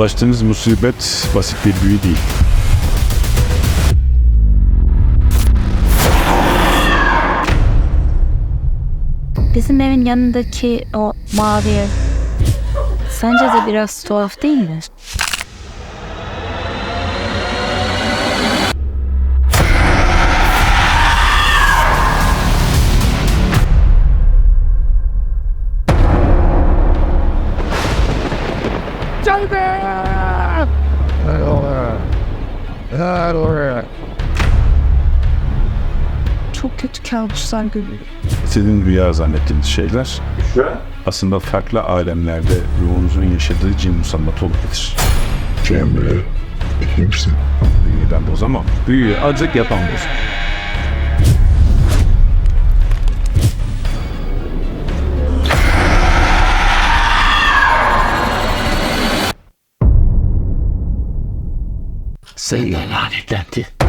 Ulaştığınız musibet basit bir büyü değil. Bizim evin yanındaki o mavi ev. Sence de biraz tuhaf değil mi? Çok kötü kabuslar görüyorum. Sizin rüya zannettiğiniz şeyler aslında farklı alemlerde ruhunuzun yaşadığı cin musallat olabilir. Cemre, iyi misin? Büyüden bozamam. Büyüyü azıcık yapan bozar. Säg det.